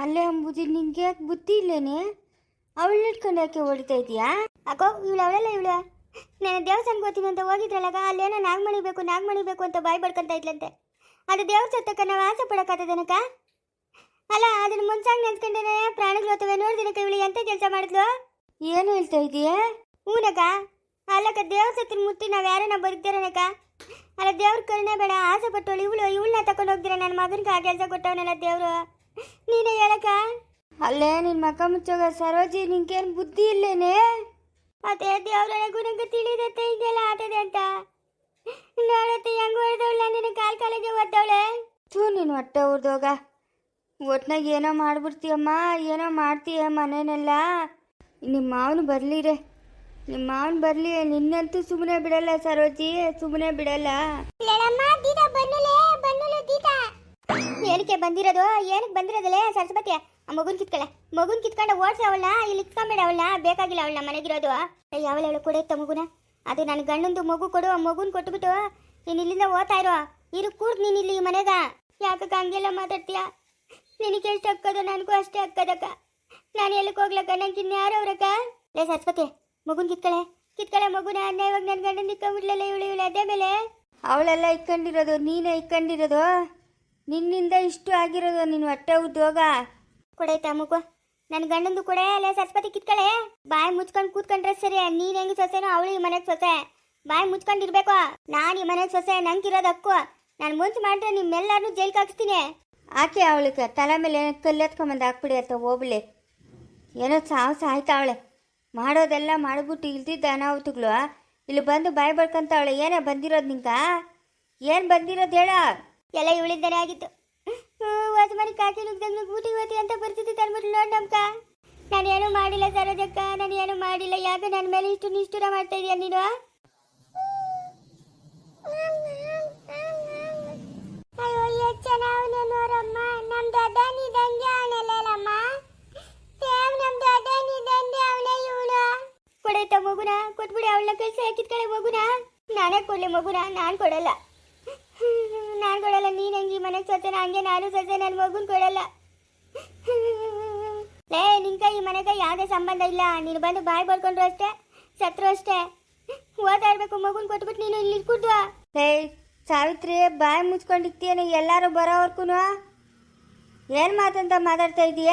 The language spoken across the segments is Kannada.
ಅಲ್ಲೇ ಅಂಬುದಿ ನಿಂಗೆ ಯಾಕೆ ಬುದ್ಧಿ ಇಲ್ಲೇನೆ? ಅವಳು ಇಟ್ಕೊಂಡು ಯಾಕೆ ಹೊಡಿತಾ ಇದೀಯಾ? ಅಕ್ಕೋ ಇವಳು ಅವಳಲ್ಲ ಇವಳು? ನಾನು ದೇವಸ್ಥಾನಕ್ಕೆ ಹೋಗ್ತೀನಿ ಅಂತ ಹೋಗಿದ್ರಲ್ಲಾಗ ಅಲ್ಲೇನೋ ನಾಗಮಣಿ ಬೇಕು ನಾಗ್ ಬೇಕು ಅಂತ ಬಾಯ್ ಬಡ್ಕೊಂತ ಇದ್ಲಂತೆ. ಅದು ದೇವ್ರ ಸತ್ತಕ್ಕ ನಾವು ಆಸೆ ಪಡೋಕ್ಕಾಗ್ತದನಕ ಅಲ್ಲ ಅದನ್ನ ಮುಂಚಾಗಿ ನೆನ್ಸ್ಕೊಂಡೇನೆ ಪ್ರಾಣಿಗಳು ಹೋಗ್ತವೆ ನೋಡ್ದಿನಕ ಇವಳು ಎಂತ ಕೆಲಸ ಮಾಡಿದ್ಲು? ಏನು ಹೇಳ್ತಾ ಇದೀಯಾ? ಹೂನಕ ಅಲ್ಲಕ್ಕ ದೇವ್ರ ಸತ್ತಿನ ಮುತ್ತಿ ನಾವು ಯಾರನ್ನ ಬದುಕ್ತಾರನಕ್ಕ. ಅಲ್ಲ ದೇವ್ರ ಕರುಣೆ ಬೇಡ ಆಸೆ ಪಟ್ಟವಳು ಇವಳು ಇವಳನ್ನ ತಕೊಂಡು ಹೋಗ್ತೀರ? ನನ್ನ ಮಗನಿಗೆ ಆ ಕೆಲಸ ಕೊಟ್ಟವನಲ್ಲ ದೇವ್ರು. ನೀನೇ ಹೇಳಕ ಅಲ್ಲೇ ನಿನ್ ಮಕ್ಕ ಮುಚ್ಚೋಗ ಸರೋಜಿ ನಿನ್ಗೇನ್ ಬುದ್ಧಿ ಇಲ್ಲೇನೆ? ಅದೇ ದೇವ್ರೊಳಗೂ ನಂಗೆ ತಿಳಿದತ್ತೆ ಹಿಂಗೆಲ್ಲ ಆಟದೆ ಅಂತ. ನೋಡತ್ತೆ ಹೆಂಗ್ ಹೊಡೆದವಳ? ನಿನ್ನ ಕಾಲ್ ಕಾಲಿಗೆ ಒದ್ದವಳೆ? ಥೂ, ನೀನು ಹೊಟ್ಟೆ ಉರ್ದೋಗ. ಒಟ್ನಾಗ ಏನೋ ಮಾಡ್ಬಿಡ್ತೀಯಮ್ಮ, ಏನೋ ಮಾಡ್ತೀಯ ಮನೇನೆಲ್ಲ? ನಿಮ್ಮ ಮಾವನು ಬರಲಿರೆ ನಿಮ್ಮ ಮಾವನು ಬರಲಿ, ನಿನ್ನಂತೂ ಸುಮ್ಮನೆ ಬಿಡಲ್ಲ ಸರೋಜಿ ಸುಮ್ಮನೆ ಬಿಡಲ್ಲ. ಏನಕ್ಕೆ ಬಂದಿರೋದು? ಏನಕ್ಕೆ ಬಂದಿರೋದಲ್ಲೇ ಸರಸ್ವತಿ, ಆ ಮಗುನ್ ಕಿತ್ಕೊಳ್ಳೆ. ಮಗುನ್ ಕಿತ್ಕೊಂಡು ಓಡ್ಸಿ ಅವಳ ಇಲ್ಲಿ ಇಟ್ಕೊಂಬೇಡ ಅವಳನ್ನ, ಬೇಕಾಗಿಲ್ಲ ಅವಳನ್ನ ಮನೆಗಿರೋದು. ಯಾವಳ ಅವಳು ಕೊಡುತ್ತ ಮಗುನ. ಅದು ನನ್ನ ಗಂಡಂದು ಮಗು ಕೊಡು, ಆ ಮಗುನ್ ಕೊಟ್ಬಿಟ್ಟು ನೀನು ಇಲ್ಲಿಂದ ಓದ್ತಾ ಇರೋ. ಇರು, ಕೂಡ್ ನೀನು ಇಲ್ಲಿ ಮನೆಗ. ಯಾಕಕ್ಕ ಹಂಗೆಲ್ಲ ಮಾತಾಡ್ತೀಯ? ನಿನಗೆ ಎಷ್ಟು ಅಕ್ಕದ ನನಗೂ ಅಷ್ಟೇ ಅಕ್ಕದಕ್ಕ ನಾನು ಎಲ್ಲಿಗೆ ಹೋಗ್ಲಕ್ಕ? ನಂಗೆ ಇನ್ಯಾರು ಅವ್ರಕ್ಕ? ಲೇ, ಸರಸ್ವತಿ, ಮಗುನ್ ಕಿತ್ಕೊಳ್ಳೆ. ಕಿತ್ಕೊಳ್ಳೆ ಮಗುನ ಇವಾಗ ನನ್ನ ಗಂಡನ ನಿಕ್ಕೊಂಬಿಡ್ಲಲ್ಲ ಇವಳು ಇವಳು ಅದೇ ಮೇಲೆ. ಅವಳೆಲ್ಲ ಇಕ್ಕಂಡಿರೋದು, ನೀನೇ ಇಕ್ಕೊಂಡಿರೋದು. ನಿನ್ನಿಂದ ಇಷ್ಟು ಆಗಿರೋದು ನಿನ್ನ ಹೊಟ್ಟೆ ಉದ್ಯೋಗ? ಕೊಡೈತಾ ಮಗು ನನ್ನ ಗಂಡಂದು ಕೊಡೆ ಅಲ್ಲೇ ಸರಸ್ವತಿ ಕಿತ್ಕಳೆ. ಬಾಯಿ ಮುಚ್ಕೊಂಡು ಕೂತ್ಕೊಂಡ್ರೆ ಸರಿ ನೀನ್ ಹೆಂಗ್ ಸೊಸೆನೋ ಅವಳು ಈ ಮನೆಗೆ ಸೊಸೆ. ಬಾಯಿ ಮುಚ್ಕೊಂಡಿರ್ಬೇಕು ನಾನು ಈ ಮನೆಗೆ ಸೊಸೆ ನಂಗಿರೋದು ಹಕ್ಕು ನಾನು ಮುಂಚೆ ಮಾಡ್ರೆ ನಿಮ್ಮೆಲ್ಲರನ್ನೂ ಜೈಲ್ಗೆ ಹಾಕ್ಸ್ತೀನಿ. ಆಕೆ ಅವಳಿಗೆ ತಲೆ ಮೇಲೆ ಕಲ್ಲೆತ್ಕೊಂಬಂದು ಹಾಕ್ಬಿಡಿ ಅಂತ ಹೋಗ್ಲಿ ಏನೋ ಸಾವು ಸಾಯ್ತಾವಳೆ ಮಾಡೋದೆಲ್ಲ ಮಾಡಿಬಿಟ್ಟು ಇಲ್ದಿದ್ದ ಅನಾಹುತಗಳು. ಇಲ್ಲಿ ಬಂದು ಬಾಯಿ ಬಡ್ಕೊಂತಾವಳೆ ಏನೇ ಬಂದಿರೋದು ನಿಂಗ? ಏನು ಬಂದಿರೋದು ಹೇಳ? ಎಲ್ಲ ಇವಳಿದ್ದಾನೆ ಆಗಿತ್ತು. ಹೊಸ ಮನೆ ಕಾಕಿ ನುಗ್ದಂಗ್ ಗೂಟಿ ಹೋತಿ ಅಂತ ಪರಿಸ್ಥಿತಿ ತಂದ್ಬಿಟ್ಟು ನೋಡಿ ನಮ್ಕ ನಾನು ಏನು ಮಾಡಿಲ್ಲ ಸರೋಜಕ್ಕ, ನಾನು ಏನು ಮಾಡಿಲ್ಲ. ಯಾಕೆ ನನ್ನ ಮೇಲೆ ಇಷ್ಟು ನಿಷ್ಠುರ ಮಾಡ್ತಾ ಇದೀಯ ನೀನು? ಅಯ್ಯೋ ಎಷ್ಟು ಚೆನ್ನಾವನೆ ನೋಡಮ್ಮ ನಮ್ಮ ದೊಡ್ಡ ನಿದಂಗೆ ಅವನಲ್ಲಮ್ಮ ಸೇಮ್ ನಮ್ಮ ದೊಡ್ಡ ನಿದಂಗೆ ಅವನೇ ಇವಳು. ಕೊಡೈತ ಮಗುನ, ಕೊಟ್ಬಿಡಿ, ಅವಳ ಕೈಸಿ ಕಡೆ ಮಗುನ. ನಾನೇ ಕೊಡ್ಲಿ ಮಗುನ, ನಾನು ಕೊಡಲ್ಲ. ನಾನ್ ಕೊಡಲ್ಲ, ನೀನ್ ಹಂಗಿ ಮನೆಗೆ ಸೊಸೆನ ಹಂಗೆ ನಾನು ಸೊಸೆ ನನ್ನ ಮಗುನ್ ಕೊಡಲ್ಲ. ಲೇ ಕೈ, ಈ ಮನೆಗೆ ಯಾವುದೇ ಸಂಬಂಧ ಇಲ್ಲ. ನೀನು ಬಂದು ಬಾಯಿ ಬರ್ಕೊಂಡ್ರು ಅಷ್ಟೇ, ಸತ್ರು ಅಷ್ಟೇ. ಓದ್ತಾ ಇರ್ಬೇಕು ಮಗುನ್ ಕೊಟ್ಬಿಟ್ಟು ನೀನು ಇಲ್ಲಿ ಇಟ್ಕೊಡ್ದು ಹೇ ಸಾವಿತ್ರಿ, ಬಾಯಿ ಮುಚ್ಕೊಂಡಿರ್ತೀಯ ಎಲ್ಲರೂ ಬರೋವರ್ಗುನು ಏನ್ ಮಾತಂತ ಮಾತಾಡ್ತಾ ಇದೀಯ?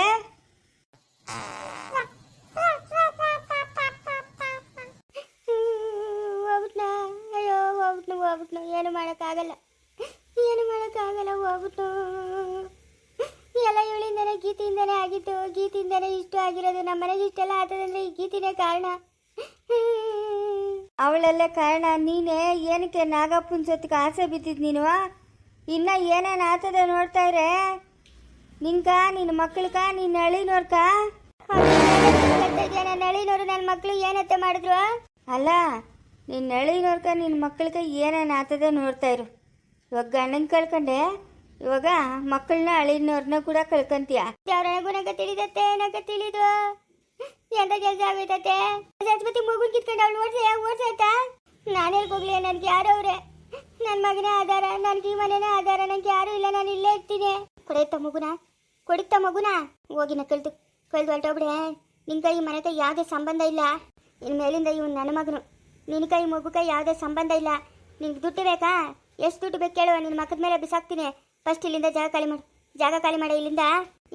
ಆಗಿರೋದು ನಮ್ಮ ಮನೆಗೆ ಇಷ್ಟೆಲ್ಲ ಆಗ್ತದಂದ್ರೆ ಈ ಗೀತಿನೇ ಕಾರಣ. ಅವಳೆಲ್ಲ ಕಾರಣ. ನೀನೇ ಏನಕ್ಕೆ ನಾಗಪ್ಪನ ಜೊತೆಗೆ ಆಸೆ ಬಿದ್ದಿದ್ ನೀನು? ಇನ್ನ ಏನೇನು ಆತದ ನೋಡ್ತಾ ಇರೆ? ನಿನ್ಕ ನಿನ್ನ ಮಕ್ಕಳಕ ನಿನ್ನ ಅಳಿನೋರ್ಕ ನನ್ನ ನಳಿನವರು ನನ್ನ ಮಕ್ಕಳು ಏನತ್ತೆ ಮಾಡಿದ್ರು? ಅಲ್ಲ ನಿನ್ನ ಅಳಿನೋರ್ಕ ನಿನ್ನ ಮಕ್ಕಳಿಗೆ ಏನೇನು ಆತದ ನೋಡ್ತಾ ಇರು. ಇವಾಗ ಗಂಡನ ಕಳ್ಕೊಂಡೆ. ಇವಾಗ ಮಕ್ಕಳನ್ನ ಅಳಿನವ್ರನ್ನ ಕೂಡ ಕಳ್ಕಂತೀಯ? ದೇವ್ರ ನನಗ ತಿಳಿದತ್ತೆ ನನಗ ತಿಳಿದು. ಎಂತ ಕೆಲಸ ಆಗೈತತ್ತೆ ಸರಸ್ವತಿ ಮಗು ಕಿತ್ಕೊಂಡು ಅವಳು ಓಡ್ಸ ಓಡ್ಸಾಯ್ತಾ ನಾನು ಹೋಗ್ಲಿ, ನನ್ಗೆ ಯಾರು ಅವ್ರೆ? ನನ್ನ ಮಗನೇ ಆಧಾರ, ನನ್ಗೆ ಈ ಮನೆನೇ ಆಧಾರ, ನಂಗೆ ಯಾರು ಇಲ್ಲ, ನಾನು ಇಲ್ಲೇ ಇರ್ತೀನಿ. ಕೊಡೈತ ಮಗುನ? ಕೊಡಿತ ಮಗುನ? ಹೋಗಿನ ಕಳ್ದು ಕಳ್ದು ಹೊರಟೋಗ್ಬಿಡೆ. ನಿನ್ ಕೈ, ಮನೆ ಕೈ ಯಾವುದೇ ಸಂಬಂಧ ಇಲ್ಲ. ಇನ್ ಮೇಲಿಂದ ಇವನು ನನ್ನ ಮಗನು. ನಿನ್ ಕೈ, ಮಗು ಕೈ ಯಾವುದೇ ಸಂಬಂಧ ಇಲ್ಲ. ನಿನ್ಗೆ ದುಡ್ಡು ಬೇಕಾ? ಎಷ್ಟು ದುಡ್ಡು ಬೇಕು ಕೇಳುವ ನಿನ್ನ ಮಕ್ಕದ ಮೇಲೆ ಬಿಸಾಕ್ತೀನಿ. ಫಸ್ಟ್ ಇಲ್ಲಿಂದ ಜಾಗ ಖಾಲಿ ಮಾಡು ಜಾಗ ಖಾಲಿ ಮಾಡ ಇಲ್ಲಿಂದ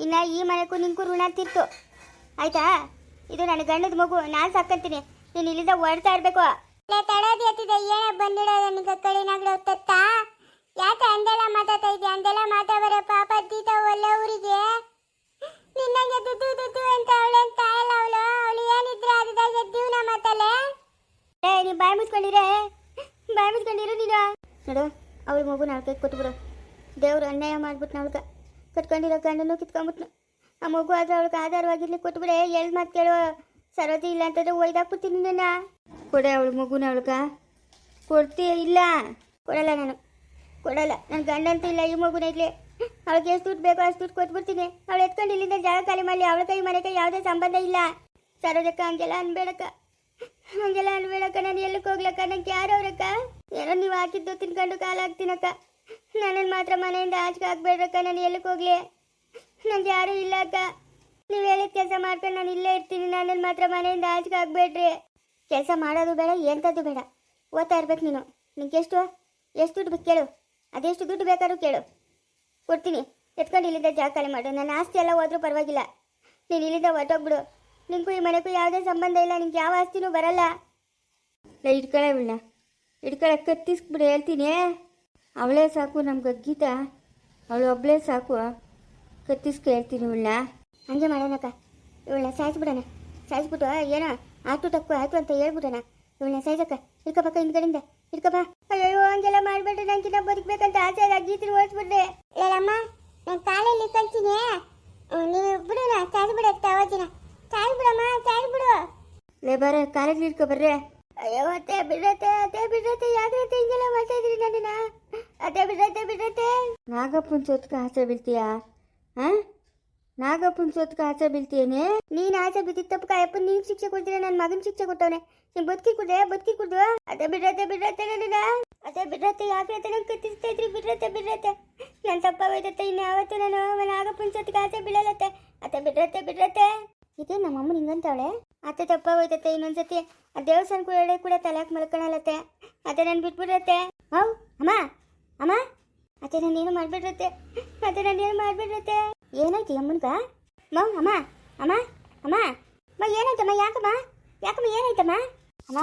ಇನ್ನ ಈ ಮನೆಗೂ ನಿಂಗೂ ಋಣ ತೀರ್ತು ಆಯ್ತಾ? ಇದು ನನ್ನ ಗಂಡದ ಮಗು ನಾನು ಸಾಕಂತೀನಿ. ನೀನು ಇಲ್ಲಿಂದ ಓಡ್ತಾ ಇರ್ಬೇಕು. ತಡದಿ ಹತ್ತಿದೆ ಏನೇ ಬಂದಿಡೋದು ನಿಂಗೆ ಕಳಿನಾಗ್ಲೂ ತತ್ತ ಯಾಕೆ ಅಂದೆಲ್ಲ ಮಾತಾಡ್ತಾ ಇದೆ ಅಂದೆಲ್ಲ ಮಾತಾಡೋ ಪಾಪ ದೀತ ಒಳ್ಳೆ ಊರಿಗೆ? ನಿನ್ನಂಗೆ ದುದ್ದು ದುದ್ದು ಅಂತ ಅವಳೆ ತಾಯಲ್ಲ ಅವಳು? ಅವಳು ಏನಿದ್ರೆ ಅದಾಗ ಜೀವನ ಮಾತಲ್ಲೇ? ಏ ನೀ ಬಾಯಿ ಮುಚ್ಕೊಂಡಿರೇ? ಬಾಯಿ ಮುಚ್ಕೊಂಡಿರು ನೀನು? ನೋಡು ಅವ್ರ ಮಗು ನಾಲ್ಕೈದು ಕೊಟ್ಬಿಡು. ದೇವ್ರು ಅನ್ಯಾಯ ಮಾಡ್ಬಿಟ್ನ ಅವಳ್ಕ ಕಟ್ಕೊಂಡಿರೋ ಗಂಡನು ಕಿತ್ಕೊಂಡ್ಬಿಟ್ನು ಆ ಮಗು ಆದ್ರೆ ಅವಳಿಗೆ ಆಧಾರವಾಗಿರ್ಲಿ ಕೊಟ್ಬಿಡೆ ಎಲ್ಲಿ ಮಾತು ಕೇಳೋ ಸರೋದಿ ಇಲ್ಲ ಅಂತಂದ್ರೆ ಒಯ್ದಾಕ್ಬಿಡ್ತೀನಿ ನನ್ನ. ಕೊಡೆ ಅವಳು ಮಗುನ ಅವಳ್ಕ ಕೊಡ್ತೀಯ ಇಲ್ಲ? ಕೊಡಲ್ಲ ನಾನು. ಕೊಡಲ್ಲ. ನನ್ನ ಗಂಡಂತ ಇಲ್ಲ, ಈ ಮಗುನ ಇರ್ಲಿ. ಅವಳಿಗೆ ಎಷ್ಟು ದುಡ್ಡು ಬೇಕೋ ಅಷ್ಟು ದುಡ್ಡು ಕೊಟ್ಬಿಡ್ತೀನಿ. ಅವಳು ಎತ್ಕೊಂಡು ಇಲ್ಲಿಂದ ಜಾಗ ಖಾಲಿ ಮಾಡಲಿ ಅವಳ ಕೈ ಮನೆ ಕೈ ಯಾವುದೇ ಸಂಬಂಧ ಇಲ್ಲ. ಸರೋದಕ್ಕ ಹಂಗೆಲ್ಲ ಅನ್ಬೇಡಕ್ಕ. ಹಂಗೆಲ್ಲ ಅನ್ಬೇಡಕ್ಕ, ನಾನು ಎಲ್ಲಕ್ಕೆ ಹೋಗ್ಲಕ್ಕ? ನಂಗೆ ಯಾರು ಅವ್ರಕ್ಕ? ಏನೋ ನೀವು ಹಾಕಿದ್ದು ತಿನ್ಕೊಂಡು ಕಾಲ ಹಾಕ್ತೀನಕ್ಕ. ನನ್ನನ್ನು ಮಾತ್ರ ಮನೆಯಿಂದ ಆಚೆಗೆ ಹಾಕ್ಬೇಡ್ರಕ್ಕ ನಾನು ಎಲ್ಲಿಗೆ ಹೋಗ್ಲಿ? ನಂಗೆ ಯಾರೂ ಇಲ್ಲ ಅಕ್ಕ. ನೀವು ಹೇಳಿದ ಕೆಲಸ ಮಾಡ್ಕೊಂಡು ನಾನು ಇಲ್ಲೇ ಇರ್ತೀನಿ. ನನ್ನನ್ನು ಮಾತ್ರ ಮನೆಯಿಂದ ಆಚೆಗೆ ಹಾಕ್ಬೇಡ್ರಿ. ಕೆಲಸ ಮಾಡೋದು ಬೇಡ, ಎಂಥದ್ದು ಬೇಡ. ಓದ್ತಾ ಇರ್ಬೇಕು ನೀನು. ನಿಂಗೆ ಎಷ್ಟು? ಎಷ್ಟು ದುಡ್ಡು ಬೇಕು ಕೇಳು. ಅದೆಷ್ಟು ದುಡ್ಡು ಬೇಕಾದ್ರೂ ಕೇಳು. ಕೊಡ್ತೀನಿ. ಎತ್ಕೊಂಡು ಇಲ್ಲಿಂದ ಜಾಗ ಖಾಲಿ ಮಾಡು. ನನ್ನ ಆಸ್ತಿ ಎಲ್ಲ ಹೋದ್ರೂ ಪರವಾಗಿಲ್ಲ. ನೀನು ಇಲ್ಲಿಂದ ಹೊರಟೋಗ್ಬಿಡು. ನಿಂಗೂ ಈ ಮನೆಗೂ ಯಾವುದೇ ಸಂಬಂಧ ಇಲ್ಲ. ನಿಂಗೆ ಯಾವ ಆಸ್ತಿನೂ ಬರಲ್ಲ. ನಾನು ಹಿಡ್ಕೊಳ್ಳೇ ಇವಳನ್ನ ಇಟ್ಕೊಳ್ಳೆ ಕತ್ತಿಸ್ಬಿಡು ಹೇಳ್ತೀನಿ. ಅವಳೇ ಸಾಕು ನಮ್ಗೆ ಗೀತಾ. ಅವಳು ಒಬ್ಬಳೇ ಸಾಕು. ಕತ್ತಿಸ್ಕೇಳ್ತೀನಿ ಇವಳನ್ನ. ಹಂಗೆ ಮಾಡೋಣಕ್ಕ. ಇವಳನ್ನ ಸಾಯಿಸ್ಬಿಡೋಣ. ಸಾಯಿಸ್ಬಿಟ್ಟು ಏನೋ ಆತು ತಕ್ಕು ಆಯ್ತು ಅಂತ ಹೇಳ್ಬಿಡೋಣ. ಇವಳನ್ನ ಸಾಯ್ಸಕ್ಕ. ಇಳ್ಕೊಬಕ್ಕ ಹಿಂದ್ಗಡೆಯಿಂದ. ಇಳ್ಕೊಬ ಅಯ್ಯೋ ಹಂಗೆಲ್ಲ ಮಾಡ್ಬೇಡ್ರಿ. ನಂಗಿನ್ನ ಬದುಕ್ಬೇಕಂತ ಆಸೆ ಆಗ ಗೀತಿನ ಓಡಿಸ್ಬಿಡ್ರಿ ಹೇಳಮ್ಮ ನಾನು ಕಾಲಲ್ಲಿ ಕಳ್ತೀನಿ ನೀವು ಬಿಡೋಣ ಸಾಯಿಸ್ಬಿಡತ್ತ ಅವತ್ತಿನ. ಸಾಯಿಸ್ಬಿಡಮ್ಮ ಸಾಯಿಸ್ಬಿಡು. ಲೇ ಬರ ಕಾಲೇಜ್ ಇಟ್ಕೊ ಬರ್ರಿ. ಅಯ್ಯೋ ಅತ್ತೆ ಬಿಡತ್ತೆ ಅತ್ತೆ ಬಿಡತ್ತೆ ಯಾಕೆ ಹಿಂಗೆಲ್ಲ ಮಾಡ್ತಾ ಇದ್ರಿ ನನ್ನನ್ನ? ಅತ್ತೆ ಬಿಡತ್ತೆ ಬಿಡತ್ತೆ ನಾಗಪ್ಪನ ಸೊತ್ಕ ಆಸೆ ಬೀಳ್ತೀಯಾ? ಹಾಂ ನಾಗಪ್ಪನ ಸೊತ್ಕ ಆಸೆ ಬೀಳ್ತೀಯೇನೆ? ನೀನ್ ಆಸೆ ಬಿದ್ದಿದ್ದ ತಪ್ಪು ಕಾಯಪ್ಪ. ನೀನ್ ಶಿಕ್ಷೆ ಕೊಡ್ತೀರ ನನ್ನ ಮಗನ ಶಿಕ್ಷೆ ಕೊಟ್ಟವನೆ. ನೀನ್ ಬದುಕಿ ಕುಡ್ದೆ ಬದುಕಿ ಕುಡ್ದು ಅದೇ ಬಿಡತ್ತೆ ಬಿಡತ್ತೆ ನನ್ನ ಅದೇ ಬಿಡತ್ತೆ ಯಾಕೆ ನಂಗೆ ಕತ್ತಿಸ್ತಾ ಇದ್ರಿ ಬಿಡತ್ತೆ ಬಿಡತ್ತೆ ನನ್ನ ತಪ್ಪಾಗೋಯ್ತತ್ತೆ ಇನ್ನು ಯಾವತ್ತು ನಾನು ನಾಗಪ್ಪನ ಸೊತ್ಕ ಆಸೆ ಬೀಳಲತ್ತೆ ಅತ್ತೆ ಬಿಡ್ರತ್ತೆ ಬಿಡತ್ತೆ ಇದೇ ನಮ್ಮ ಅಮ್ಮ ಹಿಂಗಂತವಳೆ ಅತ್ತೆ ತಪ್ಪಾಗೋಯ್ತತ್ತೆ ಇನ್ನೊಂದ್ಸತಿ. ಆ ದೇವಸ್ಥಾನ ಕೂಡ ಕೂಡ ತಲೆಯಾಕೆ ಮಲ್ಕೊಳಲತ್ತೆ ಅತ್ತೆ ನಾನು ಬಿಟ್ಬಿಡತ್ತೆ ಹೌ, ಅಮ್ಮ. ಅಮ್ಮ, ಅತ್ತೆ ನಾನೇನು ಮಾಡ್ಬಿಡ್ರತ್ತೆ? ಅತ್ತೆ ನಾನೇನು ಮಾಡ್ಬಿಡ್ರತ್ತೆ? ಏನಾಯ್ತು ಅಮ್ಮನ್ಗ? ಮಾವ್ ಅಮ್ಮ ಅಮ್ಮ ಅಮ್ಮ ಅಮ್ಮ, ಏನಾಯ್ತಮ್ಮ, ಯಾಕಮ್ಮ? ಯಾಕಮ್ಮ, ಏನಾಯ್ತಮ್ಮ? ಅಮ್ಮ,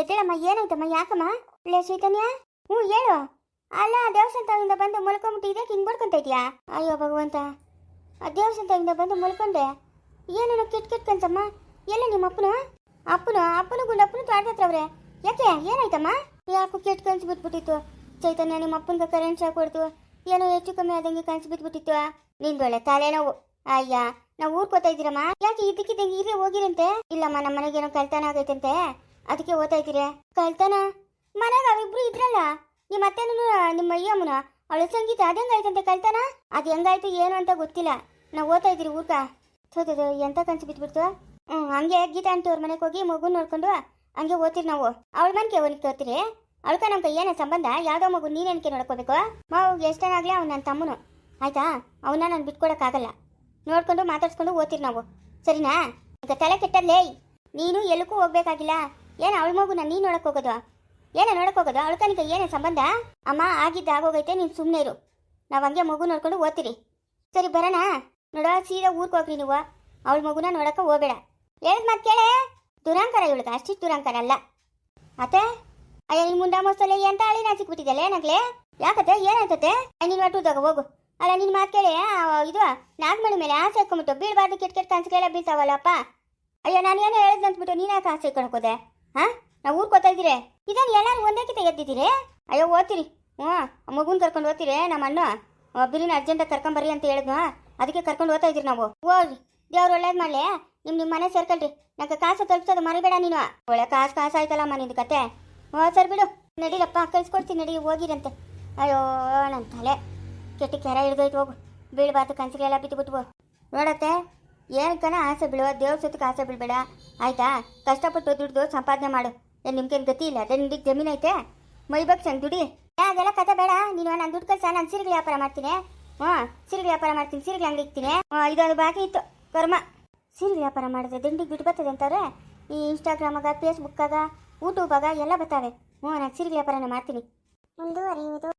ಎದ್ದೇಳಮ್ಮ, ಏನಾಯ್ತಮ್ಮ, ಯಾಕಮ್ಮ? ಲೇ ಚೈತನ್ಯ, ಹ್ಞೂ, ಹೇಳು. ಅಲ್ಲ, ದೇವಸ್ಥಾನದಿಂದ ಬಂದು ಮಲ್ಕೊಂಬಿಟ್ಟು ಇದಕ್ಕೆ ಹಿಂಗೆ ಬಡ್ಕೊಂತ ಇದೆಯಾ? ಅಯ್ಯೋ, ಭಗವಂತ. ದೇವಸ್ಥಾನದಿಂದ ಬಂದು ಮಲ್ಕೊಂಡೆ ಏನೇನೋ ಕೆಟ್ಟ ಕೆಟ್ಟ ಕನ್ಸಮ್ಮ ಎಲ್ಲ ನಿಮ್ಮ ಅಪ್ಪನ? ಅಪ್ಪನ? ಅಪ್ಪನ ಗುಂಡು ಅಪ್ಪನ ತೋಟದ ಹತ್ರ ಅವ್ರೆ. ಯಾಕೆ? ಏನಾಯ್ತಮ್ಮ? ಯಾಕೋ ಕೆಟ್ಟ ಕನ್ಸು ಬಿಟ್ಬಿಟ್ಟಿತ್ತು. ಚೈತನ್ಯ ನಿಮ್ಮ ಅಪ್ಪನ ಕರೆಂಟ್ ಶಾಕ್ ಹೊಡ್ತು ಏನೋ ಹೆಚ್ಚು ಕಮ್ಮಿ ಆದಂಗೆ ಕನ್ಸು ಬಿದ್ಬಿಟ್ಟಿತ್ತು ಒಳ್ಳೆ ತಲೆನೋವು ಅಯ್ಯ, ನಾವು ಊರ್ಕೋತಾ ಇದ್ದೀರಮ್ಮ? ಯಾಕೆ ಇದಕ್ಕಿದ್ದಂಗೆ ಇಲ್ಲೇ ಹೋಗಿರಂತೆ? ಇಲ್ಲಮ್ಮ, ನಮ್ಮ ಮನೆಗೆ ಏನೋ ಕಳ್ತನ ಆಗೈತಂತೆ. ಅದಕ್ಕೆ ಓದ್ತಾ ಇದ್ದೀರಿ. ಕಳ್ತನ? ಮನೆಗೆ ಅವಿಬ್ರು ಇದ್ರಲ್ಲ? ನಿಮ್ಮ ಅತ್ತೆನೂ, ನಿಮ್ಮ ಅಯ್ಯಮ್ಮನ? ಅವಳ ಸಂಗೀತ ಅದು ಹೆಂಗಾಯ್ತಂತೆ ಕಳ್ತನ? ಅದು ಹೆಂಗಾಯ್ತು ಏನು ಅಂತ ಗೊತ್ತಿಲ್ಲ. ನಾವು ಓದ್ತಾ ಇದ್ದೀರಿ ಊರ್ಕ ಥೋದದು ಎಂತ ಕನ್ಸು ಬಿದ್ಬಿಡ್ತು? ಹ್ಞೂ ಹಂಗೆ ಗೀತಾ ಅಂತ ಅವ್ರ ಮನೆಗೆ ಹೋಗಿ ಮಗು ನೋಡ್ಕೊಂಡು ಹಂಗೆ ಓದ್ತೀರಿ ನಾವು. ಅವಳ ಮನೆಗೆ ಅವನಿಗೆ ತೋರ್ತೀರಿ ಅವಳ್ಕ ನಮ್ಮ ಏನ ಸಂಬಂಧ? ಯಾವುದೋ ಮಗು ನೀನೇನಕ್ಕೆ ನೋಡ್ಕೋಬೇಕು? ಮಾವು ಎಷ್ಟನಾಗ್ಲಿ ಅವ್ನು ನನ್ನ ತಮ್ಮನು. ಆಯ್ತಾ? ಅವನ್ನ ನಾನು ಬಿಟ್ಕೊಡಕ್ಕಾಗಲ್ಲ. ನೋಡಿಕೊಂಡು ಮಾತಾಡ್ಸ್ಕೊಂಡು ಓದ್ತೀರಿ ನಾವು. ಸರಿನಾ? ಈಗ ತಲೆ ಕೆಟ್ಟಲ್ಲೇ ನೀನು ಎಲ್ಲಕ್ಕೂ ಹೋಗ್ಬೇಕಾಗಿಲ್ಲ. ಏನು ಅವಳ ಮಗುನ ನೀನು ನೋಡಕ್ಕೆ ಹೋಗೋದು ಏನ ನೋಡಕ್ಕೆ ಹೋಗೋದು ಅವಳ ತನಕ ಏನೇ ಸಂಬಂಧ? ಅಮ್ಮ ಆಗಿದ್ದ ಆಗೋಗೈತೆ, ನೀನು ಸುಮ್ಮನೆ ಇರು. ನಾವು ಹಂಗೆ ಮಗು ನೋಡ್ಕೊಂಡು ಓದ್ತೀರಿ. ಸರಿ ಬರೋಣ ನೋಡ, ಸೀದಾ ಊರ್ಗೆ ಹೋಗ್ರಿ ನೀವು. ಅವಳ ಮಗುನ ನೋಡಕ್ಕೆ ಹೋಗಬೇಡ. ಹೇಳಿದ್ ಮತ್ತೆ ಕೇಳೇ? ದುರಾಂಕರ ಇವಳಿಗೆ. ಅಷ್ಟಿಷ್ಟು ದುರಾಂಕರ ಅಲ್ಲ. ಅತ್ತೆ? ಅಯ್ಯ, ನಿನ್ ಮುಂಡ ಮೋಸಲೆ ಎಂತ ಅಳಿ ನಾಚಿಕ್ಬಿಟ್ಟಿದ್ದಲ್ಲ ಏನಾಗ್ಲೆ ಯಾಕತ್ತೆ ಏನಾಯ್ತತೆ ನೀನ್ ಒಟ್ಟುದಾಗ ಹೋಗು. ಅಲ್ಲ, ನಿನ್ ಮಾತು ಕೇಳಿ ಇದು, ನಾಗಮಣಿ ಮೇಲೆ ಆಸೆ ಹಾಕೊಂಬಿಟ್ಟು ಬೀಳ್ಬಾರ್ದು ಕೆಟ್ಟ ಕೆಟ್ಟ ಕನ್ಸುಗಳೆಲ್ಲ ಬೀಳ್ತಾವಲ್ಲಪ್ಪ. ಅಯ್ಯೋ, ನಾನು ಏನೋ ಹೇಳಿದ್ ಅಂದ್ಬಿಟ್ಟು ನೀನ್ ಯಾಕೆ ಆಸೆ ಕಣ್ಕೋದೆ ಹಾ? ನಾವು ಊರ್ಕೋತಾ ಇದ್ದೀರಿ. ಇದನ್ನ ಎಲ್ಲಾರು ಒಂದೇ ಕಿತ ಎದ್ದಿದ್ದೀರಿ? ಅಯ್ಯೋ, ಓದ್ತೀರಿ. ಹ್ಞೂ ಮಗುನ್ ಕರ್ಕೊಂಡು ಓದ್ತೀರಿ, ನಮ್ಮ ಅಣ್ಣ. ಬಿರಿನ ಅರ್ಜೆಂಟಾಗಿ ಕರ್ಕೊಂಬರ್ರಿ ಅಂತ ಹೇಳಿದ್ನು. ಅದಕ್ಕೆ ಕರ್ಕೊಂಡು ಓದ್ತಾ ಇದ್ದೀರಿ ನಾವು. ಹೋಗಿ ದೇವ್ರು ಒಳ್ಳೇದು ಮಾಡಲಿ ನಿಮ್ ನಿಮ್ಮ ಮನೆ ಸೇರ್ಕೊಳ್ರಿ. ನಂಗೆ ಕಾಸು ತಲುಪಿಸೋದು ಮರಿಬೇಡ ನೀನು. ಒಳ್ಳೆ ಕಾಸು ಕಾಸು ಆಯ್ತಲ್ಲಮ್ಮ ನಿಂದು ಕತೆ. ಹ್ಞೂ ಸರ್ ಬಿಡು. ನಡೀರಪ್ಪ ಕಳ್ಸ್ಕೊಡ್ತೀನಿ ನಡಿ ಹೋಗಿರಂತೆ. ಅಯ್ಯೋ ನನ್ನ ತಲೆ. ಕೆಟ್ಟ ಕೆರ ಹಿಡ್ದೋಯ್ತು ಹೋಗು. ಬೀಳ್ಬಾರ್ದು ಕನಸುಗಳೆಲ್ಲ ಬಿದ್ದು ಬಿಟ್ವು ನೋಡತ್ತೆ ಏನಕ್ಕನ ಆಸೆ ಬೀಳುವ ದೇವ್ರ ಸತ್ತಕ್ಕೆ ಆಸೆ ಬಿಡಬೇಡ ಆಯ್ತಾ? ಕಷ್ಟಪಟ್ಟು ದುಡ್ದು ಸಂಪಾದನೆ ಮಾಡು. ನಿಮ್ಗೇನು ಗತಿ ಇಲ್ಲ? ಅದೇ ನಿಮಗೆ ಜಮೀನು ಐತೆ? ಮೈಬಾಗ್ ಚೆನ್ನ ದುಡಿ. ಏ, ಅದೆಲ್ಲ ಕತೆ ಬೇಡ. ನೀನು ನಾನು ದುಡ್ಡು ಕಳ್ಸ ನಾನು ಸೀರೆಗಳ ವ್ಯಾಪಾರ ಮಾಡ್ತೀನಿ. ಹಾಂ ಸೀರೆಗಳ ವ್ಯಾಪಾರ ಮಾಡ್ತೀನಿ ಸೀರೆಗಳ ಅಂಗಡಿ ಇಕ್ತೀನಿ. ಇದೊಂದು ಬಾಕಿ ಇತ್ತು. ಕರ್ಮ. ಸೀರೆ ವ್ಯಾಪಾರ ಮಾಡಿದ್ರೆ ದಿಂಡಿಗೆ ಬಿಟ್ಟು ಬರ್ತದೆ ಅಂತಾರೆ ಈ ಇನ್ಸ್ಟಾಗ್ರಾಮಾಗ ಫೇಸ್ಬುಕ್ಕಾಗ ಯೂಟ್ಯೂಬಾಗ ಎಲ್ಲ ಬರ್ತಾವೆ. ಹ್ಞೂ ನಾನು ಸಿರಿ ವ್ಯಾಪಾರನ ಮಾಡ್ತೀನಿ. ಮುಂದುವರಿಯುವುದು.